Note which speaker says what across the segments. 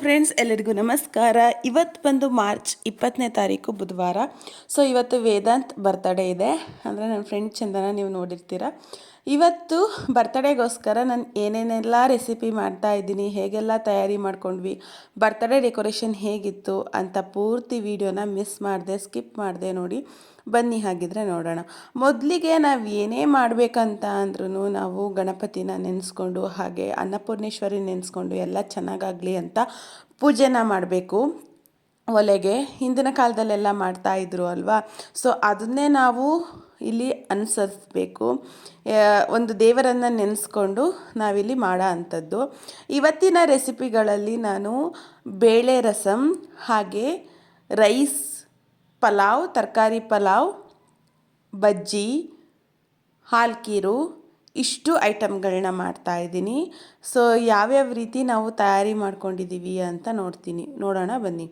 Speaker 1: Friends ಎಲ್ಲರಿಗೂ ನಮಸ್ಕಾರ. ಇವತ್ತು ಬಂದು ಮಾರ್ಚ್ ಇಪ್ಪತ್ತನೇ ತಾರೀಕು ಬುಧವಾರ. ಸೊ ಇವತ್ತು ವೇದಾಂತ್ ಬರ್ತಡೇ ಇದೆ. ಅಂದರೆ ನನ್ನ ಫ್ರೆಂಡ್ ಚಂದನ, ನೀವು ನೋಡಿರ್ತೀರ. ಇವತ್ತು ಬರ್ತಡೇಗೋಸ್ಕರ ನಾನು ಏನೇನೆಲ್ಲ ರೆಸಿಪಿ ಮಾಡ್ತಾ ಇದ್ದೀನಿ, ಹೇಗೆಲ್ಲ ತಯಾರಿ ಮಾಡ್ಕೊಂಡ್ವಿ ಬರ್ತಡೇ ಡೆಕೋರೇಷನ್ ಹೇಗಿತ್ತು ಅಂತ ಪೂರ್ತಿ ವಿಡಿಯೋನ ಮಿಸ್ ಮಾಡಿದೆ ಸ್ಕಿಪ್ ಮಾಡಿದೆ ನೋಡಿ. ಬನ್ನಿ ಹಾಗಿದ್ರೆ ನೋಡೋಣ. ಮೊದಲಿಗೆ ನಾವು ಏನೇ ಮಾಡಬೇಕಂತ ಅಂದ್ರೂ ನಾವು ಗಣಪತಿನ ನೆನೆಸ್ಕೊಂಡು ಹಾಗೆ ಅನ್ನಪೂರ್ಣೇಶ್ವರಿ ನೆನೆಸ್ಕೊಂಡು ಎಲ್ಲ ಚೆನ್ನಾಗಾಗಲಿ ಅಂತ ಪೂಜೆನ ಮಾಡಬೇಕು. ಒಲೆಗೆ ಹಿಂದಿನ ಕಾಲದಲ್ಲೆಲ್ಲ ಮಾಡ್ತಾ ಇದ್ರು ಅಲ್ವಾ? ಸೊ, ಅದನ್ನೇ ನಾವು ಇಲ್ಲಿ ಅನುಸರಿಸ್ಬೇಕು. ಒಂದು ದೇವರನ್ನು ನೆನೆಸ್ಕೊಂಡು ನಾವಿಲ್ಲಿ ಮಾಡೋ ಅಂಥದ್ದು. ಇವತ್ತಿನ ರೆಸಿಪಿಗಳಲ್ಲಿ ನಾನು ಬೇಳೆ ರಸಂ ಹಾಗೆ ರೈಸ್ ಪಲಾವ್, ತರಕಾರಿ ಪಲಾವ್, ಬಜ್ಜಿ, ಹಾಲ್ಕೀರು, ಇಷ್ಟು ಐಟಮ್ಗಳನ್ನ ಮಾಡ್ತಾ ಇದ್ದೀನಿ. ಸೊ ಯಾವ್ಯಾವ ರೀತಿ ನಾವು ತಯಾರಿ ಮಾಡ್ಕೊಂಡಿದ್ದೀವಿ ಅಂತ ನೋಡ್ತೀನಿ, ನೋಡೋಣ ಬನ್ನಿ.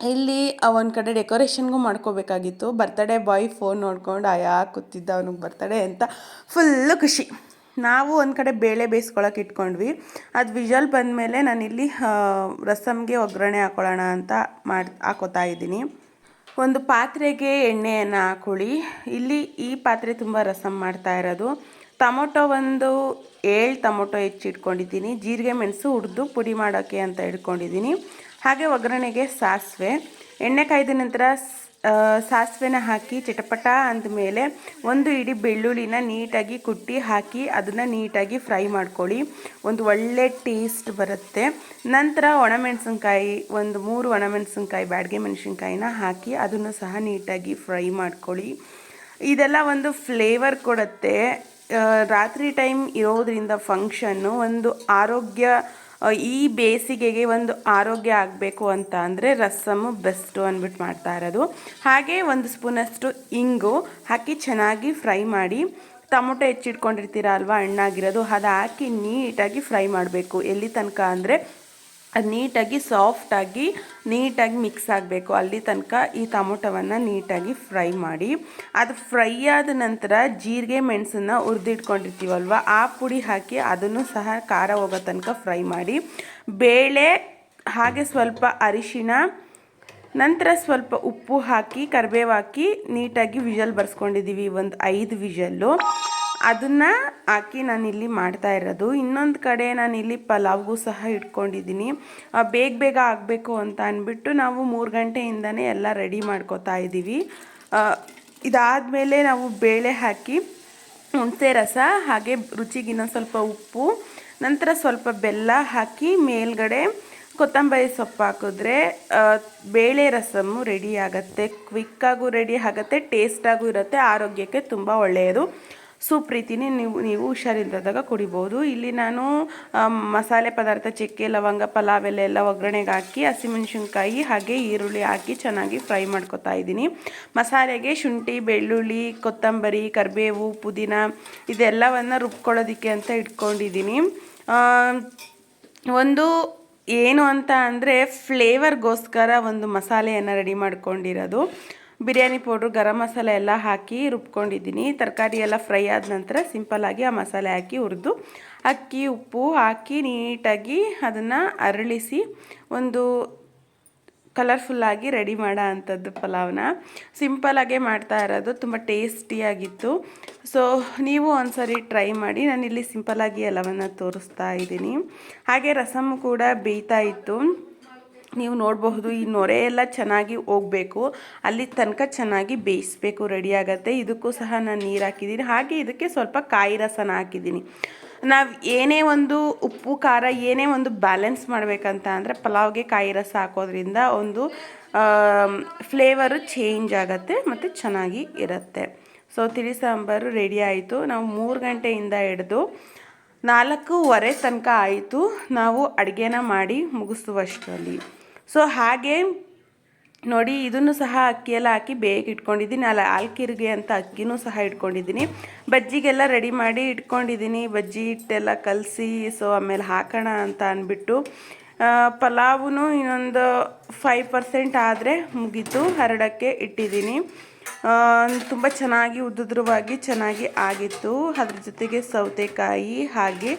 Speaker 1: ಇಲ್ಲಿ ಒಂದು ಕಡೆ ಡೆಕೋರೇಷನ್ಗೂ ಮಾಡ್ಕೋಬೇಕಾಗಿತ್ತು. ಬರ್ತಡೇ ಬಾಯ್ ಫೋನ್ ನೋಡ್ಕೊಂಡು ಆಯಾ ಕೂತಿದ್ದ ಅವನಿಗೆ ಬರ್ತಡೇ ಅಂತ ಫುಲ್ಲು ಖುಷಿ. ನಾವು ಒಂದು ಕಡೆ ಬೇಳೆ ಬೇಯಿಸ್ಕೊಳಕ್ಕೆ ಇಟ್ಕೊಂಡ್ವಿ. ಅದು ವಿಜಲ್ ಬಂದಮೇಲೆ ನಾನಿಲ್ಲಿ ರಸಮ್ಗೆ ಒಗ್ಗರಣೆ ಹಾಕೊಳ್ಳೋಣ ಅಂತ ಮಾಡಿ, ಹಾಕೋತಾ ಇದ್ದೀನಿ. ಒಂದು ಪಾತ್ರೆಗೆ ಎಣ್ಣೆಯನ್ನು ಹಾಕೊಳ್ಳಿ. ಇಲ್ಲಿ ಈ ಪಾತ್ರೆ ತುಂಬ ರಸಮ್ ಮಾಡ್ತಾ ಇರೋದು. ಟೊಮೊಟೊ ಒಂದು ಏಳು ಟೊಮೊಟೊ ಹೆಚ್ಚಿಟ್ಕೊಂಡಿದ್ದೀನಿ. ಜೀರಿಗೆ ಮೆಣಸು ಹುರಿದು ಪುಡಿ ಮಾಡೋಕ್ಕೆ ಅಂತ ಇಟ್ಕೊಂಡಿದ್ದೀನಿ ಹಾಗೆ ಒಗ್ಗರಣೆಗೆ ಸಾಸಿವೆ. ಎಣ್ಣೆ ಕಾಯ್ದ ನಂತರ ಸಾಸಿವೆನ ಹಾಕಿ ಚಿಟಪಟ ಅಂದಮೇಲೆ ಒಂದು ಇಡೀ ಬೆಳ್ಳುಳ್ಳಿನ ನೀಟಾಗಿ ಕುಟ್ಟಿ ಹಾಕಿ ಅದನ್ನು ನೀಟಾಗಿ ಫ್ರೈ ಮಾಡ್ಕೊಳ್ಳಿ. ಒಂದು ಒಳ್ಳೆ ಟೇಸ್ಟ್ ಬರುತ್ತೆ. ನಂತರ ಒಣಮೆಣಸಿನ್ಕಾಯಿ, ಒಂದು ಮೂರು ಒಣಮೆಣಸಿನ್ಕಾಯಿ, ಬ್ಯಾಡಗೆ ಮೆಣಸಿನ್ಕಾಯಿನ ಹಾಕಿ ಅದನ್ನು ಸಹ ನೀಟಾಗಿ ಫ್ರೈ ಮಾಡ್ಕೊಳ್ಳಿ. ಇದೆಲ್ಲ ಒಂದು ಫ್ಲೇವರ್ ಕೊಡುತ್ತೆ. ರಾತ್ರಿ ಟೈಮ್ ಇರೋದ್ರಿಂದ ಫಂಕ್ಷನ್ನು ಒಂದು ಆರೋಗ್ಯ ಈ ಬೇಸಿಗೆಗೆ ಒಂದು ಆರೋಗ್ಯ ಆಗಬೇಕು ಅಂತ ಅಂದರೆ ರಸಮ್ಮು ಬೆಸ್ಟು ಅಂದ್ಬಿಟ್ಟು ಮಾಡ್ತಾ ಇರೋದು. ಹಾಗೆ ಒಂದು ಸ್ಪೂನಷ್ಟು ಇಂಗು ಹಾಕಿ ಚೆನ್ನಾಗಿ ಫ್ರೈ ಮಾಡಿ, ಟೊಮೊಟೊ ಹೆಚ್ಚಿಟ್ಕೊಂಡಿರ್ತೀರ ಅಲ್ವಾ, ಹಣ್ಣಾಗಿರೋದು ಅದು ಹಾಕಿ ನೀಟಾಗಿ ಫ್ರೈ ಮಾಡಬೇಕು. ಎಲ್ಲಿ ತನಕ ಅಂದರೆ ಅದು ನೀಟಾಗಿ ಸಾಫ್ಟಾಗಿ ನೀಟಾಗಿ ಮಿಕ್ಸ್ ಆಗಬೇಕು. ಅಲ್ಲಿ ತನಕ ಈ ಟೊಮೊಟೊವನ್ನು ನೀಟಾಗಿ ಫ್ರೈ ಮಾಡಿ. ಅದು ಫ್ರೈ ಆದ ನಂತರ ಜೀರಿಗೆ, ಮೆಣಸನ್ನು ಹುರಿದಿಟ್ಕೊಂಡಿರ್ತೀವಲ್ವ, ಆ ಪುಡಿ ಹಾಕಿ ಅದನ್ನು ಸಹ ಖಾರ ಹೋಗೋ ತನಕ ಫ್ರೈ ಮಾಡಿ. ಬೇಳೆ, ಹಾಗೆ ಸ್ವಲ್ಪ ಅರಿಶಿಣ, ನಂತರ ಸ್ವಲ್ಪ ಉಪ್ಪು ಹಾಕಿ, ಕರಿಬೇವು ಹಾಕಿ ನೀಟಾಗಿ ವಿಜಲ್ ಬರ್ಸ್ಕೊಂಡಿದ್ದೀವಿ ಒಂದು ಐದು ವಿಜಲ್ಲು. ಅದನ್ನು ಹಾಕಿ ನಾನಿಲ್ಲಿ ಮಾಡ್ತಾ ಇರೋದು. ಇನ್ನೊಂದು ಕಡೆ ನಾನಿಲ್ಲಿ ಪಲಾವ್ಗೂ ಸಹ ಇಟ್ಕೊಂಡಿದ್ದೀನಿ. ಬೇಗ ಬೇಗ ಆಗಬೇಕು ಅಂತ ಅಂದ್ಬಿಟ್ಟು ನಾವು ಮೂರು ಗಂಟೆಯಿಂದನೇ ಎಲ್ಲ ರೆಡಿ ಮಾಡ್ಕೋತಾ ಇದ್ದೀವಿ ಇದಾದಮೇಲೆ ನಾವು ಬೇಳೆ ಹಾಕಿ, ಹುಣಸೆ ರಸ, ಹಾಗೆ ರುಚಿಗಿನ ಸ್ವಲ್ಪ ಉಪ್ಪು, ನಂತರ ಸ್ವಲ್ಪ ಬೆಲ್ಲ ಹಾಕಿ ಮೇಲ್ಗಡೆ ಕೊತ್ತಂಬರಿ ಸೊಪ್ಪು ಹಾಕಿದ್ರೆ ಬೇಳೆ ರಸಮು ರೆಡಿ ಆಗುತ್ತೆ. ಕ್ವಿಕ್ಕಾಗೂ ರೆಡಿ ಆಗುತ್ತೆ ಟೇಸ್ಟಾಗೂ ಇರುತ್ತೆ, ಆರೋಗ್ಯಕ್ಕೆ ತುಂಬ ಒಳ್ಳೆಯದು. ಸೂಪ್ ರೀತಿನೇ ನೀವು ನೀವು ಹುಷಾರಿಲ್ಲದಾಗ ಕುಡಿಬೋದು. ಇಲ್ಲಿ ನಾನು ಮಸಾಲೆ ಪದಾರ್ಥ, ಚಕ್ಕೆ, ಲವಂಗ, ಪಲಾವ್ ಎಲೆ ಎಲ್ಲ ಒಗ್ಗರಣೆಗೆ ಹಾಕಿ ಹಸಿಮೆಣಸಿನ್ಕಾಯಿ ಹಾಗೆ ಈರುಳ್ಳಿ ಹಾಕಿ ಚೆನ್ನಾಗಿ ಫ್ರೈ ಮಾಡ್ಕೊತಾ ಇದ್ದೀನಿ. ಮಸಾಲೆಗೆ ಶುಂಠಿ, ಬೆಳ್ಳುಳ್ಳಿ, ಕೊತ್ತಂಬರಿ, ಕರಿಬೇವು, ಪುದೀನ ಇದೆಲ್ಲವನ್ನು ರುಬ್ಕೊಳ್ಳೋದಕ್ಕೆ ಅಂತ ಇಟ್ಕೊಂಡಿದ್ದೀನಿ. ಒಂದು ಏನು ಅಂತ ಅಂದರೆ, ಫ್ಲೇವರ್ಗೋಸ್ಕರ ಒಂದು ಮಸಾಲೆಯನ್ನು ರೆಡಿ ಮಾಡ್ಕೊಂಡಿರೋದು. ಬಿರಿಯಾನಿ ಪೌಡ್ರು, ಗರಂ ಮಸಾಲೆ ಎಲ್ಲ ಹಾಕಿ ರುಬ್ಕೊಂಡಿದ್ದೀನಿ. ತರಕಾರಿ ಎಲ್ಲ ಫ್ರೈ ಆದ ನಂತರ ಸಿಂಪಲ್ಲಾಗಿ ಆ ಮಸಾಲೆ ಹಾಕಿ ಹುರಿದು, ಅಕ್ಕಿ, ಉಪ್ಪು ಹಾಕಿ ನೀಟಾಗಿ ಅದನ್ನು ಅರಳಿಸಿ ಒಂದು ಕಲರ್ಫುಲ್ಲಾಗಿ ರೆಡಿ ಮಾಡೋ ಅಂಥದ್ದು ಪಲಾವ್ನ. ಸಿಂಪಲಾಗೇ ಮಾಡ್ತಾ ಇರೋದು, ತುಂಬ ಟೇಸ್ಟಿಯಾಗಿತ್ತು ಸೊ ನೀವು ಒಂದ್ಸರಿ ಟ್ರೈ ಮಾಡಿ, ನಾನಿಲ್ಲಿ ಸಿಂಪಲಾಗಿ ಎಲ್ಲವನ್ನು ತೋರಿಸ್ತಾ ಇದ್ದೀನಿ. ಹಾಗೆ ರಸಮ್ ಕೂಡ ಬೇಯ್ತಾ ಇತ್ತು. ನೀವು ನೋಡಬಹುದು, ಈ ನೊರೆ ಎಲ್ಲ ಚೆನ್ನಾಗಿ ಹೋಗಬೇಕು. ಅಲ್ಲಿ ತನಕ ಚೆನ್ನಾಗಿ ಬೇಯಿಸ್ಬೇಕು ರೆಡಿ ಆಗುತ್ತೆ. ಇದಕ್ಕೂ ಸಹ ನಾನು ನೀರು ಹಾಕಿದ್ದೀನಿ ಹಾಗೆ ಇದಕ್ಕೆ ಸ್ವಲ್ಪ ಕಾಯಿ ರಸನ ಹಾಕಿದ್ದೀನಿ ನಾವು ಏನೇ ಒಂದು ಉಪ್ಪು, ಖಾರ ಏನೇ ಒಂದು ಬ್ಯಾಲೆನ್ಸ್ ಮಾಡಬೇಕಂತ ಅಂದರೆ ಪಲಾವ್ಗೆ ಕಾಯಿ ರಸ ಹಾಕೋದ್ರಿಂದ ಒಂದು ಫ್ಲೇವರು ಚೇಂಜ್ ಆಗುತ್ತೆ ಮತ್ತು ಚೆನ್ನಾಗಿ ಇರುತ್ತೆ. ಸೊ ತಿಳಿ ಸಾಂಬಾರು ರೆಡಿ ಆಯಿತು. ನಾವು ಮೂರು ಗಂಟೆಯಿಂದ ಹಿಡಿದು ನಾಲ್ಕೂವರೆ ತನಕ ಆಯಿತು. ನಾವು ಅಡುಗೆನ ಮಾಡಿ ಮುಗಿಸುವಷ್ಟರಲ್ಲಿ. ಸೊ ಹಾಗೆ ನೋಡಿ ಇದನ್ನು ಸಹ ಅಕ್ಕಿಯೆಲ್ಲ ಹಾಕಿ ಬೇಗ ಇಟ್ಕೊಂಡಿದ್ದೀನಿ. ಅಲ್ಲ ಆಲ್ಕಿರ್ಗೆ ಅಂತ ಅಕ್ಕಿನೂ ಸಹ ಇಟ್ಕೊಂಡಿದ್ದೀನಿ. ಬಜ್ಜಿಗೆಲ್ಲ ರೆಡಿ ಮಾಡಿ ಇಟ್ಕೊಂಡಿದ್ದೀನಿ. ಬಜ್ಜಿ ಹಿಟ್ಟೆಲ್ಲ ಕಲಸಿ ಸೊ ಆಮೇಲೆ ಹಾಕೋಣ ಅಂತ ಅಂದ್ಬಿಟ್ಟು ಪಲಾವು ಇನ್ನೊಂದು ಫೈವ್ ಪರ್ಸೆಂಟ್ ಆದರೆ ಮುಗೀತು. ಹರಡಕ್ಕೆ ಇಟ್ಟಿದ್ದೀನಿ. ತುಂಬ ಚೆನ್ನಾಗಿ ಉದ್ದುದ್ರವಾಗಿ ಚೆನ್ನಾಗಿ ಆಗಿತ್ತು. ಅದ್ರ ಜೊತೆಗೆ ಸೌತೆಕಾಯಿ ಹಾಗೆ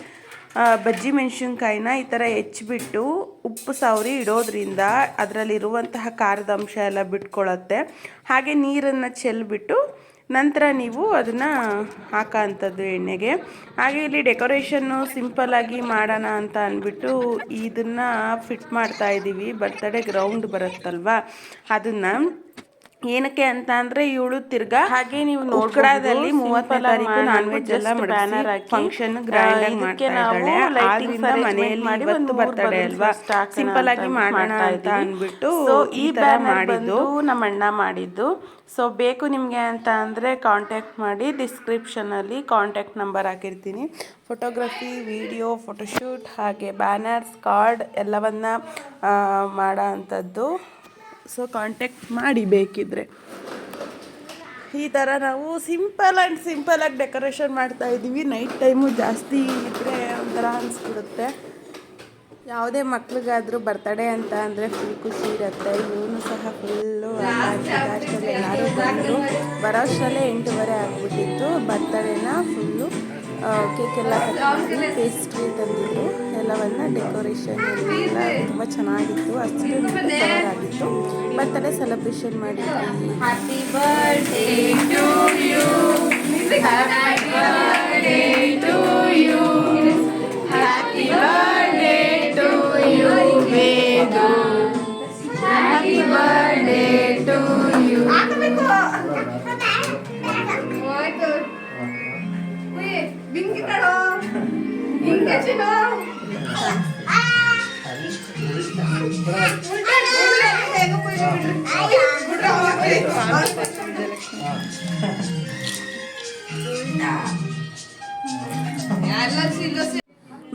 Speaker 1: ಬಜ್ಜಿ ಮೆಣಸಿನ್ಕಾಯಿನ ಈ ಥರ ಹೆಚ್ಚಿಬಿಟ್ಟು ಉಪ್ಪು ಸವರಿ ಇಡೋದ್ರಿಂದ ಅದರಲ್ಲಿರುವಂತಹ ಖಾರದ ಅಂಶ ಎಲ್ಲ ಬಿಟ್ಕೊಳ್ಳುತ್ತೆ ಹಾಗೆ ನೀರನ್ನು ಚೆಲ್ಬಿಟ್ಟು ನಂತರ ನೀವು ಅದನ್ನು ಹಾಕೋ ಅಂಥದ್ದು ಎಣ್ಣೆಗೆ. ಹಾಗೆ ಇಲ್ಲಿ ಡೆಕೋರೇಷನ್ನು ಸಿಂಪಲ್ಲಾಗಿ ಮಾಡೋಣ ಅಂತ ಅಂದ್ಬಿಟ್ಟು ಇದನ್ನು ಫಿಟ್ ಮಾಡ್ತಾ ಇದ್ದೀವಿ ಬರ್ತಡೇ ಗ್ರೌಂಡ್ ಬರುತ್ತಲ್ವ? ಅದನ್ನು ಏನಕ್ಕೆ ಅಂತ ಅಂದ್ರೆ ಇವಳು ತಿರ್ಗಾ ಹಾಗೆ ನೀವು ನೋಡ್ಕೊಳ್ಳೋದಲ್ಲಿ ಮೂವತ್ತನೇ ತಾರೀಕು ನಾನ್ ವೆಜ್ ಎಲ್ಲ ಬ್ಯಾನರ್ ಹಾಕಿ. ಫಂಕ್ಷನ್ ಗ್ರ್ಯಾಂಡ್ ಆಗಿ ಮಾಡ್ತಾ ಇದ್ದಾಳೆ. ಆದ್ರಿಂದ ಮನೆಯಲ್ಲಿ ಇವತ್ತು ಬರ್ತಡೇ ಅಲ್ವಾ? ಸಿಂಪಲ್ ಆಗಿ ಮಾಡೋಣ ಅಂತ ಅಂದ್ಬಿಟ್ಟು ಈ ಬ್ಯಾನರ್ ಮಾಡಿದ್ದು. ನಮ್ಮ ಅಣ್ಣ ಮಾಡಿದ್ದು. ಸೊ ಬೇಕು ನಿಮಗೆ ಅಂತ ಅಂದರೆ ಕಾಂಟ್ಯಾಕ್ಟ್ ಮಾಡಿ ಡಿಸ್ಕ್ರಿಪ್ಷನಲ್ಲಿ ಕಾಂಟ್ಯಾಕ್ಟ್ ನಂಬರ್ ಹಾಕಿರ್ತೀನಿ. ಫೋಟೋಗ್ರಫಿ ವಿಡಿಯೋ ಫೋಟೋಶೂಟ್ ಹಾಗೆ ಬ್ಯಾನರ್ಸ್ ಕಾರ್ಡ್ ಎಲ್ಲವನ್ನ ಆ, ಮಾಡೋ ಅಂಥದ್ದು. ಸೊ ಕಾಂಟ್ಯಾಕ್ಟ್ ಮಾಡಿ ಬೇಕಿದ್ರೆ. ಈ ಥರ ನಾವು ಸಿಂಪಲ್ ಆ್ಯಂಡ್ ಸಿಂಪಲಾಗಿ ಡೆಕೋರೇಷನ್ ಮಾಡ್ತಾ ಇದ್ದೀವಿ. ನೈಟ್ ಟೈಮು ಜಾಸ್ತಿ ಇದ್ದರೆ ಒಂಥರ ಅನಿಸ್ಬಿಡುತ್ತೆ. ಯಾವುದೇ ಮಕ್ಳಿಗಾದರೂ ಬರ್ತಡೇ ಅಂತ ಅಂದರೆ ಫುಲ್ ಖುಷಿ ಇರುತ್ತೆ. ಇವನು ಸಹ ಫುಲ್ಲು ಎಲ್ಲರೂ ಬಂದರು. ಬರೋಷ್ಟರಲ್ಲೇ ಎಂಟೂವರೆ ಆಗಿಬಿಟ್ಟಿತ್ತು. ಬರ್ತಡೇನ ಫುಲ್ಲು ಕೇಕ್ ಎಲ್ಲ ಕಟ್ ಮಾಡಿ ಲವನ್ನ ಡೆಕೋರೇಷನ್ ತುಂಬ ಚೆನ್ನಾಗಿತ್ತು. ಅಷ್ಟೇ 30ನೇ ಸೆಲೆಬ್ರೇಷನ್ ಮಾಡಿದ್ವಿ
Speaker 2: happy birthday to you you to you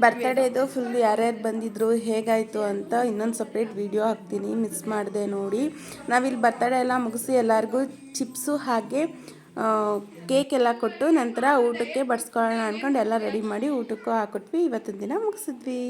Speaker 1: ಬರ್ತಡೇದು full ಯಾರ್ಯಾರು ಬಂದಿದ್ರು, ಹೇಗಾಯಿತು ಅಂತ ಇನ್ನೊಂದು ಸಪ್ರೇಟ್ ವಿಡಿಯೋ ಹಾಕ್ತೀನಿ. ಮಿಸ್ ಮಾಡಿದೆ ನೋಡಿ. ನಾವಿಲ್ಲಿ ಬರ್ತಡೇ ಎಲ್ಲ ಮುಗಿಸಿ ಎಲ್ಲರಿಗೂ ಚಿಪ್ಸು ಹಾಗೆ ಕೇಕ್ ಎಲ್ಲ ಕೊಟ್ಟು ನಂತರ ಊಟಕ್ಕೆ ಬಡಿಸ್ಕೊಳ್ಳೋಣ ಅಂದ್ಕೊಂಡು ಎಲ್ಲ ರೆಡಿ ಮಾಡಿ ಊಟಕ್ಕೂ ಹಾಕೊಟ್ವಿ. ಇವತ್ತಿನ ದಿನ ಮುಗಿಸಿದ್ವಿ.